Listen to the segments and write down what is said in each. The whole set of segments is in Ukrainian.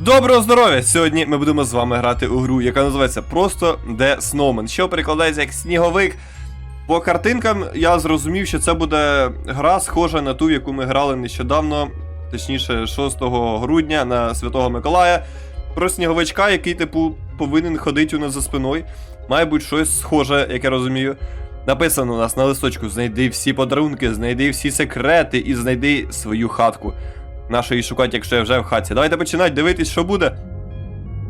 Доброго здоров'я! Сьогодні ми будемо з вами грати у гру, яка називається просто The Snowman, що перекладається як сніговик. По картинкам я зрозумів, що це буде гра, схожа на ту, яку ми грали нещодавно, точніше, 6 грудня на Святого Миколая. Про сніговичка, який, типу, повинен ходити у нас за спиною. Має бути щось схоже, як я розумію. Написано у нас на листочку: знайди всі подарунки, знайди всі секрети і знайди свою хатку. Нащо її шукати, якщо я вже в хаті? Давайте починати дивитись, що буде.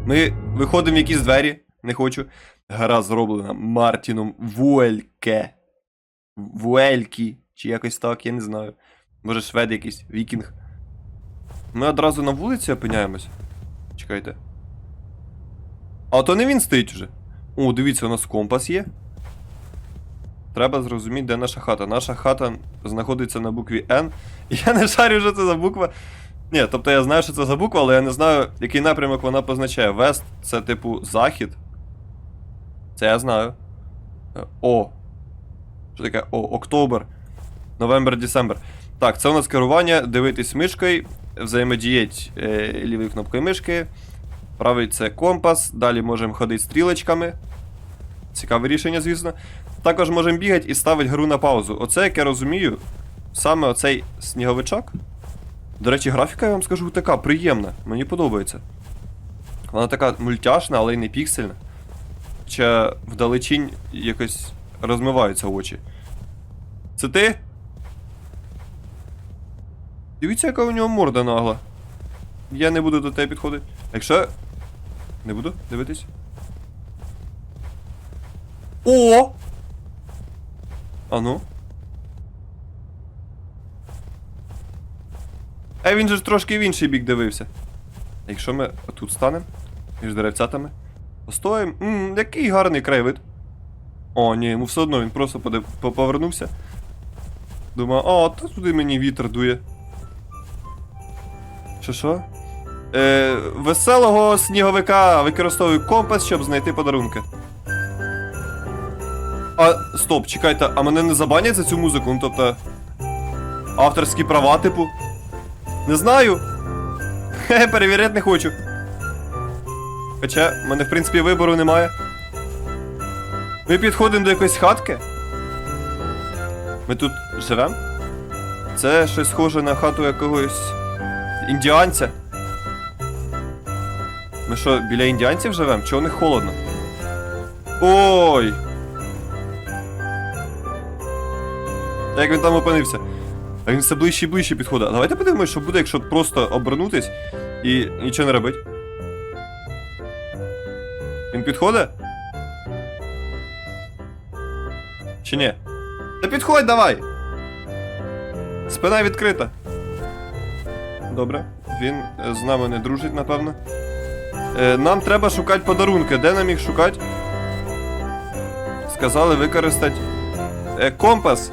Ми виходимо в якісь двері, не хочу. Гра зроблена Мартіном Вуельке. Вуелькі, чи якось так, я не знаю. Може, швед якийсь, вікінг. Ми одразу на вулиці опиняємось. Чекайте. А то не він стоїть уже. О, дивіться, у нас компас є. Треба зрозуміти, де наша хата. Наша хата знаходиться на букві N. Я не шарю, що це за буква. Ні, тобто я знаю, що це за буква, але я не знаю, який напрямок вона позначає. Вест це типу захід. Це я знаю. О. Що таке? О, Октобер. Новембер, Десембер. Так, це у нас керування, дивитись мишкою, взаємодіять е, лівою кнопкою мишки. Правий це компас. Далі можемо ходити стрілочками. Цікаве рішення, звісно. Також можемо бігати і ставити гру на паузу. Оце, як я розумію, саме оцей сніговичок. До речі, графіка, я вам скажу, така приємна. Мені подобається. Вона така мультяшна, але й не піксельна. Хоча вдалечінь якось розмиваються очі. Це ти? Дивіться, яка у нього морда нагла. Я не буду до тебе підходити. Якщо. Не буду дивитись. О! А ну. А він же ж трошки в інший бік дивився. Якщо ми тут станемо, між деревцятами, постоїмо. Ммм, який гарний краєвид. О, ні, йому все одно він просто подив... по- повернувся. Думав, а, та туди мені вітер дує. Що що? Е, веселого сніговика використовую компас, щоб знайти подарунки. А, стоп, чекайте, а мене не забанять за цю музику? Ну, тобто. Авторські права, типу. Не знаю. Хе, перевіряти не хочу. Хоча, в мене, в принципі, вибору немає. Ми підходимо до якоїсь хатки. Ми тут живемо. Це щось схоже на хату якогось індіанця. Ми що, біля індіанців живемо? Чого не холодно? Ой! Як він там опинився? А він все ближче і ближче підходить. А давайте подивимось, що буде, якщо просто обернутись і нічого не робити. Він підходить? Чи ні? Та підходь давай! Спина відкрита. Добре. Він е, з нами не дружить, напевно. Е, нам треба шукати подарунки. Де нам їх шукати? Сказали використати е, компас.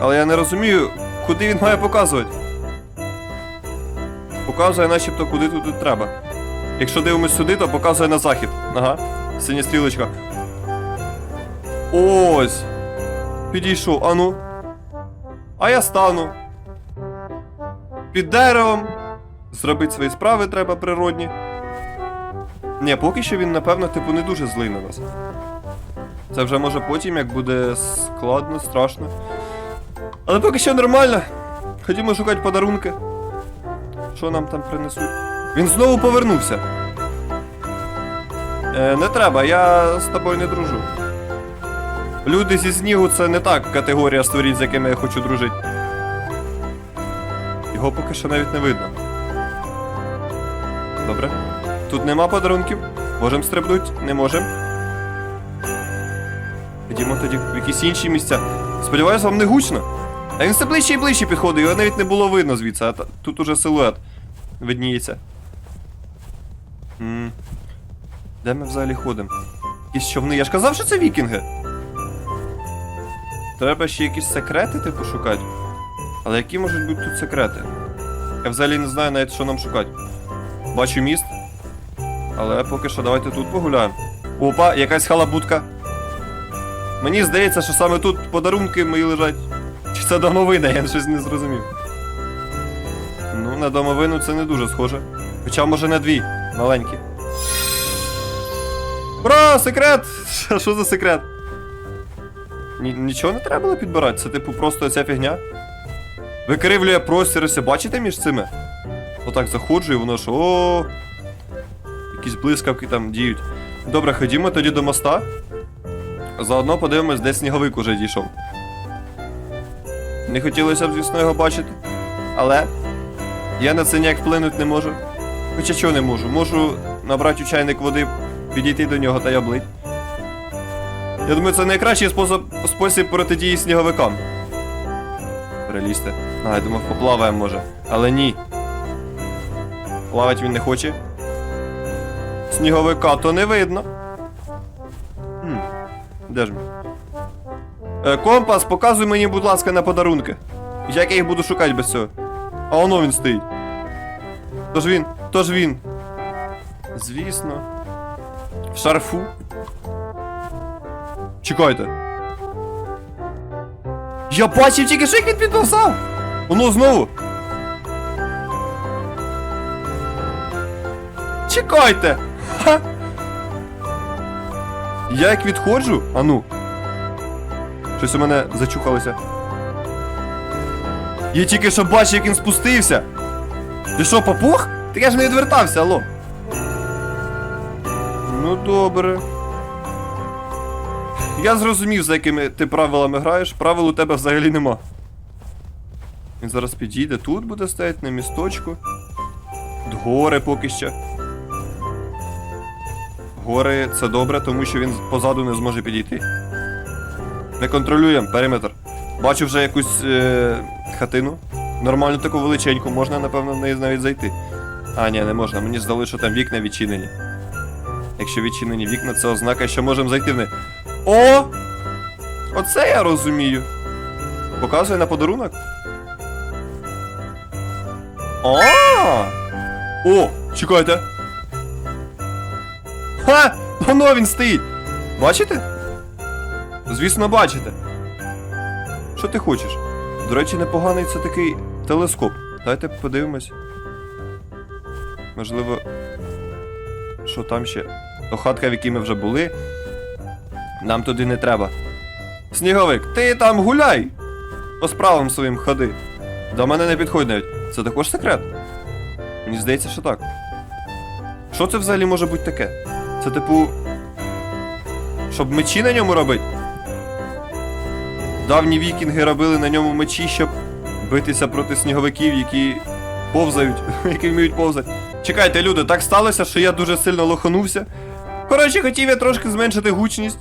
Але я не розумію, куди він має показувати. Показує начебто куди тут треба. Якщо дивимось сюди, то показує на захід. Ага. Синя стрілочка. Ось. Підійшов, ану. А я стану. Під деревом. Зробити свої справи треба природні. Ні, поки що він, напевно, типу, не дуже злий на нас. Це вже може потім, як буде складно, страшно. Але поки що нормально. Ходімо шукати подарунки. Що нам там принесуть? Він знову повернувся. Е, не треба, я з тобою не дружу. Люди зі снігу це не так категорія створіть, з якими я хочу дружити. Його поки що навіть не видно. Добре. Тут нема подарунків. Можемо стрибнути? Не можемо. Ходімо тоді в якісь інші місця. Сподіваюсь, вам не гучно. А він все ближче і ближче підходить, його навіть не було видно звідси, а тут уже силует видніється. Де ми взагалі ходимо? Якісь човни. Я ж казав, що це вікінги. Треба ще якісь секрети, типу, шукати. Але які можуть бути тут секрети? Я взагалі не знаю навіть, що нам шукати. Бачу міст. Але поки що давайте тут погуляємо. Опа, якась халабутка. Мені здається, що саме тут подарунки мої лежать. Це домовина, я щось не зрозумів. Ну, на домовину це не дуже схоже. Хоча, може, на дві. Маленькі. Ура, секрет! Що за секрет? Ні, нічого не треба було підбирати, це типу просто ця фігня. Викривлює простір, ось бачите між цими? Отак заходжу і воно ж о. Якісь блискавки там діють. Добре, ходімо тоді до моста. Заодно подивимось, де сніговик уже дійшов. Не хотілося б, звісно, його бачити. Але я на це ніяк вплинути не можу. Хоча чого не можу? Можу набрати у чайник води, підійти до нього та й облить. Я думаю, це найкращий спосіб, спосіб протидії сніговикам. Перелізти. А, я думав, поплаваємо може. Але ні. Плавати він не хоче. Сніговика то не видно. Хм. Де ж він? Е, компас, показуй мені, будь ласка, на подарунки. Як я їх буду шукати без цього? А воно він стоїть. Тож він, тож він. Звісно. В шарфу. Чекайте. Я бачив тільки що як він підписав! Воно знову. Чекайте! Ха! Я як відходжу, а ну. Щось у мене зачухалося. Я тільки що бачив, як він спустився. Ти що, попух? Ти я ж не відвертався, алло. Ну добре. Я зрозумів, за якими ти правилами граєш. Правил у тебе взагалі нема. Він зараз підійде, тут буде стояти на місточку. Гори поки що. Гори це добре, тому що він позаду не зможе підійти. Не контролюємо периметр. Бачу вже якусь е, хатину. Нормальну таку величеньку, можна, напевно, в неї навіть зайти. А, ні, не можна. Мені здалося, що там вікна відчинені. Якщо відчинені вікна, це ознака, що можемо зайти в неї. О! Оце я розумію. Показує на подарунок. А! О! Чекайте! Ха! Воно він стоїть! Бачите? Звісно, бачите. Що ти хочеш? До речі, непоганий це такий телескоп. Дайте подивимось. Можливо. Що там ще? То хатка, в якій ми вже були. Нам туди не треба. Сніговик, ти там гуляй! По справам своїм ходи. До мене не підходь навіть. Це також секрет? Мені здається, що так. Що це взагалі може бути таке? Це типу. Щоб мечі на ньому робити? Давні вікінги робили на ньому мечі, щоб битися проти сніговиків, які повзають, які вміють повзати. Чекайте, люди, так сталося, що я дуже сильно лоханувся. Коротше, хотів я трошки зменшити гучність.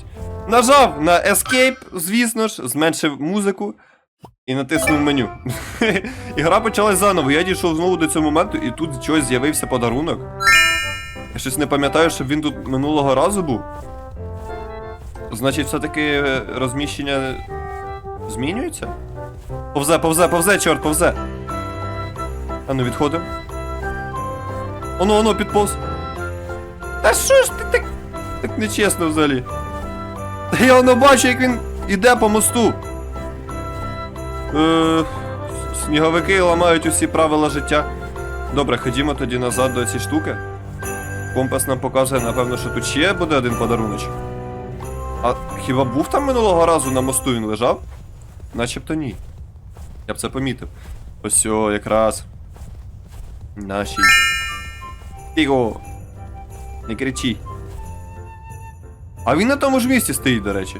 Нажав на Escape, звісно ж, зменшив музику і натиснув меню. І гра почалась заново. Я дійшов знову до цього моменту, і тут щось з'явився подарунок. Я щось не пам'ятаю, щоб він тут минулого разу був. Значить, все-таки е, розміщення змінюється? Повзе, повзе, повзе, чорт, повзе. А ну відходимо. Оно, оно, підповз. Та що ж ти так. Так нечесно взагалі. Та я воно бачу, як він іде по мосту. Е, сніговики ламають усі правила життя. Добре, ходімо тоді назад до цієї штуки. Компас нам показує, напевно, що тут ще буде один подаруночок. А хіба був там минулого разу на мосту він лежав? Начебто ні. Я б це помітив. Ось о, якраз. Наші. Тихо! Не кричи. А він на тому ж місці стоїть, до речі.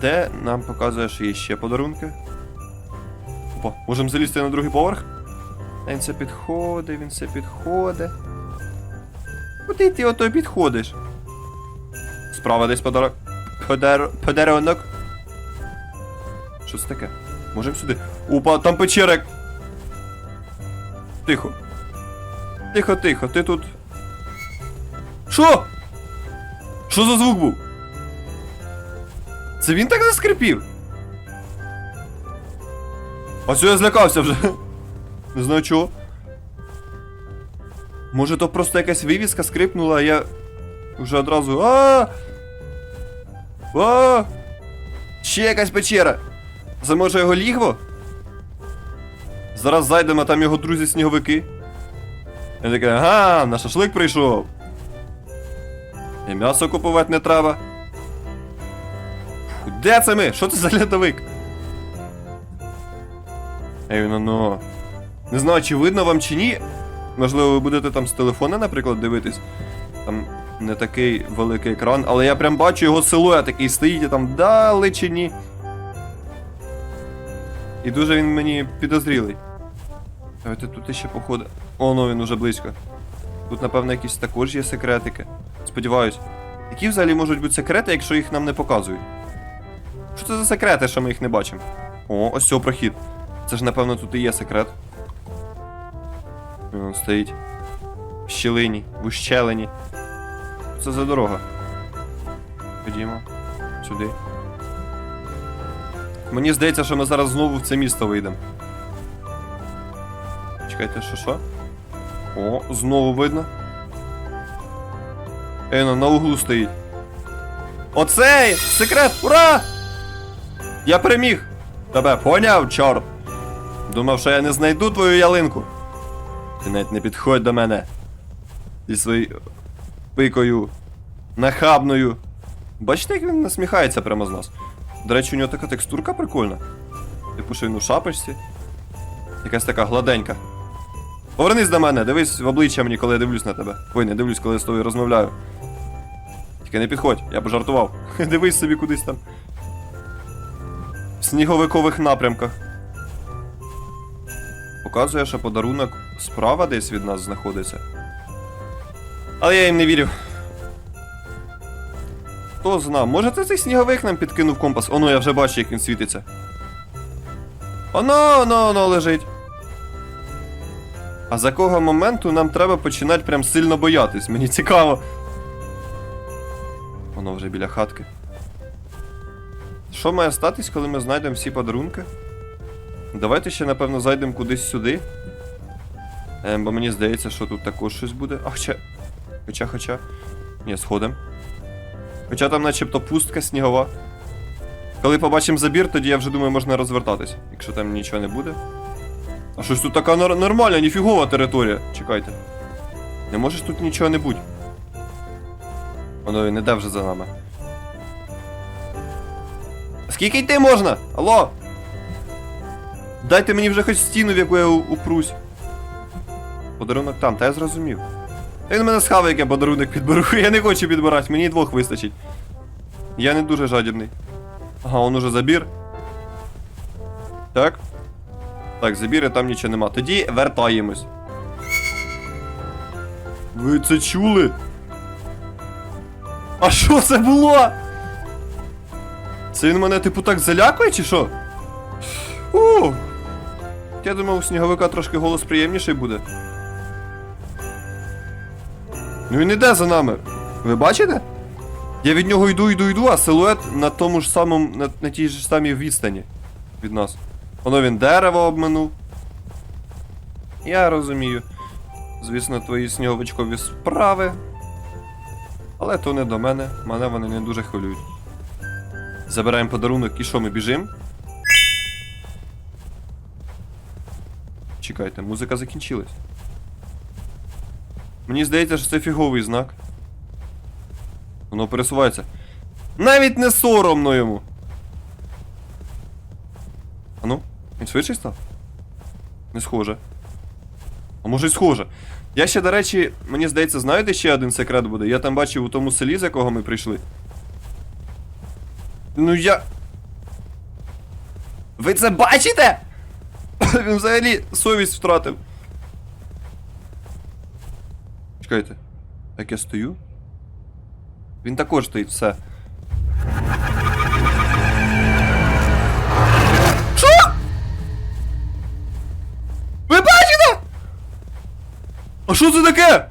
Де нам показує, що є ще подарунки? Опа, можемо залізти на другий поверх? Він це підходить, він це підходить. Куди ти ото підходиш? Справа десь подарок. Подар... Подарунок. Що це таке? Можемо сюди. Опа, там печера. Тихо. Тихо, тихо, ти тут. Що? Що за звук був? Це він так заскрипів? А цього я злякався вже. Не знаю чого. Може то просто якась вивіска скрипнула, а я вже одразу. А! А! Ще якась печера. Це може його лігво? Зараз зайдемо, там його друзі сніговики. Він такий, ага, на шашлик прийшов. І м'ясо купувати не треба. Фу, Де це ми? Що це за льодовик? Ей, ну ну. Не знаю, чи видно вам чи ні. Можливо, ви будете там з телефона, наприклад, дивитись. Там не такий великий екран, але я прям бачу його силует, який стоїть і там далечині. І дуже він мені підозрілий. Давайте тут ще походи. О, ну він уже близько. Тут, напевно, якісь також є секретики. Сподіваюсь. Які взагалі можуть бути секрети, якщо їх нам не показують? Що це за секрети, що ми їх не бачимо? О, ось цього прохід. Це ж, напевно, тут і є секрет. Він стоїть. В щілині, в ущелині. Це за дорога? Ходімо. Сюди. Мені здається, що ми зараз знову в це місто вийдемо. Чекайте, що що? О, знову видно. Ейно, на углу стоїть. Оцей! Секрет! Ура! Я переміг! Тебе поняв, чорт! Думав, що я не знайду твою ялинку. Ти навіть не підходь до мене. Зі своєю пикою. Нахабною. Бачите, як він насміхається прямо з нас. До речі, у нього така текстурка прикольна. Типу, що він у шапочці. Якась така гладенька. Повернись до мене, дивись в обличчя мені, коли я дивлюсь на тебе. Ой, не дивлюсь, коли я з тобою розмовляю. Тільки не підходь, я пожартував. Дивись собі кудись там. В сніговикових напрямках. Показує, що подарунок справа десь від нас знаходиться. Але я їм не вірю. Хто зна, може це цей сніговик нам підкинув компас? Оно, я вже бачу, як він світиться. Оно, оно, оно лежить. А з якого моменту нам треба починати прям сильно боятись? Мені цікаво. Воно вже біля хатки. Що має статись, коли ми знайдемо всі подарунки? Давайте ще, напевно, зайдемо кудись сюди. Ем, бо мені здається, що тут також щось буде. А хоча. Хоча, хоча. Ні, сходим. Хоча там начебто пустка снігова. Коли побачимо забір, тоді я вже думаю, можна розвертатись, якщо там нічого не буде. А щось тут така нор- нормальна, ніфігова територія. Чекайте. Не може ж тут нічого не бути. Воно не йде вже за нами. Скільки йти можна? Алло? Дайте мені вже хоч стіну, в яку я упрусь. Подарунок там, та я зрозумів. Він мене схаває, я подарунок підберу. Я не хочу підбирати, мені двох вистачить. Я не дуже жадібний. Ага, он уже забір. Так. Так, забір і там нічого нема. Тоді вертаємось. Ви це чули? А що це було? Це він мене, типу, так залякує, чи що? У! Я думав, у сніговика трошки голос приємніший буде. Ну він іде за нами. Ви бачите? Я від нього йду, йду, йду, а силует на тому ж самому, на, на тій ж самій відстані від нас. Воно він дерево обминув. Я розумію. Звісно, твої сніговичкові справи. Але то не до мене, мене вони не дуже хвилюють. Забираємо подарунок і що, ми біжимо? Чекайте, музика закінчилась. Мені здається, що це фіговий знак. Воно пересувається. Навіть не соромно йому. А ну, він швидший став? Не схоже. А може й схоже. Я ще, до речі, мені здається, знаєте, ще один секрет буде. Я там бачив у тому селі, з якого ми прийшли. Ну я. Ви це бачите? Він взагалі совість втратив. Чекайте. Як я стою? Він також стоїть, все. Що? Ви бачите? А що це таке?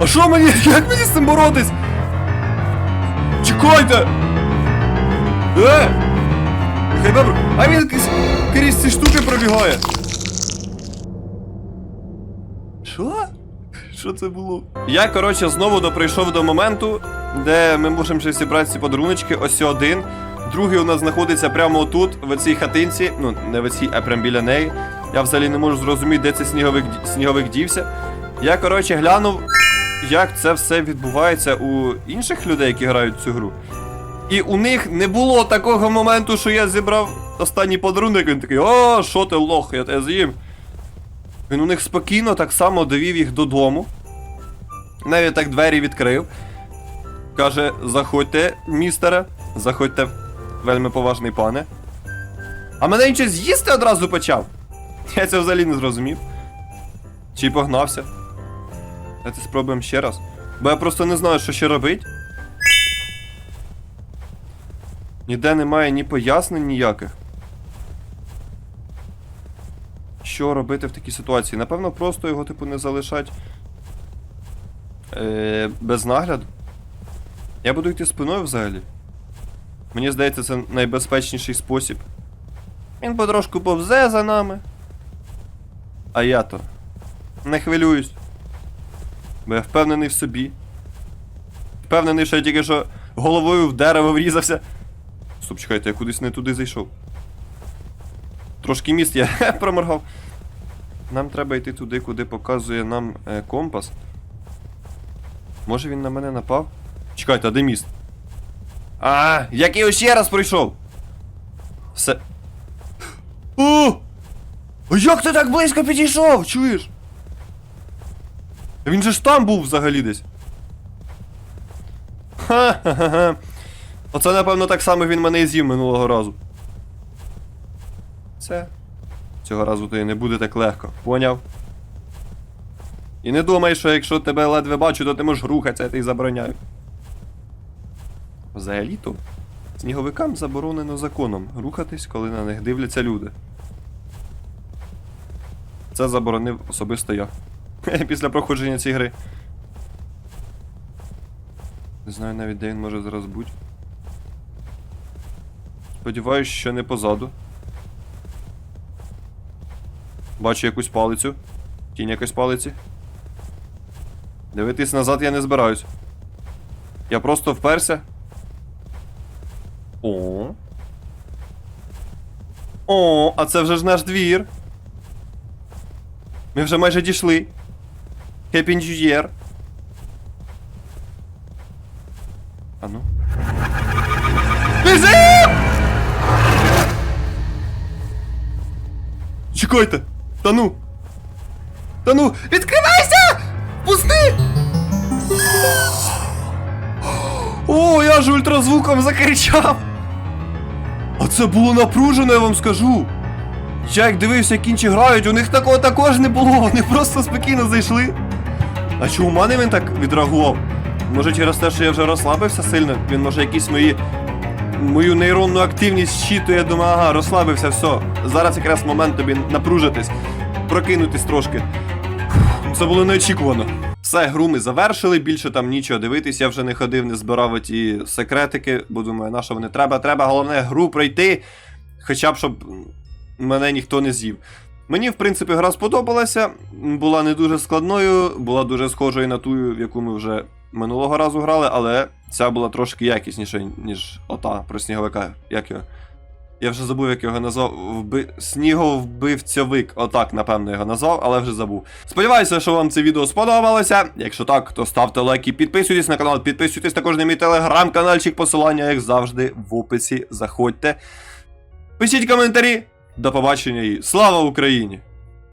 А що мені? Як мені з цим боротись? Чекайте! Е! Хай бебр. А він крізь ці штуки пробігає. Що це було? Я, коротше, знову доприйшов до моменту, де ми можемо ще зібрати ці подаруночки. Ось один. Другий у нас знаходиться прямо отут, в цій хатинці. Ну, не в цій, а прямо біля неї. Я взагалі не можу зрозуміти, де цей сніговик, сніговик дівся. Я, коротше, глянув, як це все відбувається у інших людей, які грають цю гру. І у них не було такого моменту, що я зібрав останній подарунок, він такий, о, що ти лох, я тебе з'їм. Він у них спокійно так само довів їх додому. Навіть так двері відкрив. Каже: заходьте, містере, заходьте, вельми поважний пане. А мене він щось з'їсти одразу почав. Я це взагалі не зрозумів. Чи погнався. Давайте спробуємо ще раз. Бо я просто не знаю, що ще робить. Ніде немає ні пояснень ніяких. Що робити в такій ситуації? Напевно, просто його, типу, не залишать е, без нагляду. Я буду йти спиною взагалі. Мені здається, це найбезпечніший спосіб. Він потрошку повзе за нами. А я то не хвилююсь. Бо я впевнений в собі. Впевнений, що я тільки що головою в дерево врізався. Стоп, чекайте, я кудись не туди зайшов. Трошки міст я проморгав. Нам треба йти туди, куди показує нам е, компас. Може він на мене напав? Чекайте, а де міст? А, як я його ще раз пройшов. Все. О! А як ти так близько підійшов? Чуєш? Він же ж там був взагалі десь. Ха-ха-ха. Оце, напевно, так само він мене і з'їв минулого разу. Це. Цього разу то і не буде так легко, поняв? І не думай, що якщо тебе ледве бачу, то ти можеш рухатися, я тебе забороняю. Взагалі-то, сніговикам заборонено законом рухатись, коли на них дивляться люди. Це заборонив особисто я. Після проходження цієї гри. Не знаю навіть, де він може зараз бути. Сподіваюсь, що не позаду. Бачу якусь палицю. Тінь якоїсь палиці. Дивитись назад я не збираюсь. Я просто вперся. О. О, а це вже ж наш двір. Ми вже майже дійшли. Year. А ну. Біжим! Чекайте! Та ну! Та ну! Відкривайся! Пусти! О, я ж ультразвуком закричав! А це було напружено, я вам скажу. Я як дивився, як інші грають, у них такого також не було, вони просто спокійно зайшли. А чому у мене він так відреагував? Може через те, що я вже розслабився сильно, він може якісь мої. Мою нейронну активність щитує, думаю, ага, розслабився, все. Зараз якраз момент тобі напружитись, прокинутись трошки. Це було неочікувано. Все, гру ми завершили, більше там нічого дивитись, я вже не ходив, не збирав ті секретики, бо думаю, на що вони треба. Треба головне гру пройти, хоча б щоб мене ніхто не з'їв. Мені, в принципі, гра сподобалася, була не дуже складною, була дуже схожою на ту, в яку ми вже минулого разу грали, але ця була трошки якісніша, ніж ота про сніговика. Як його? Я вже забув, як його назвав. Вби... Сніговбивцьовик. Отак, напевно, його назвав, але вже забув. Сподіваюся, що вам це відео сподобалося. Якщо так, то ставте лайки, підписуйтесь на канал, підписуйтесь також на мій телеграм-канальчик, посилання, як завжди, в описі. Заходьте. Пишіть коментарі. До побачення і слава Україні!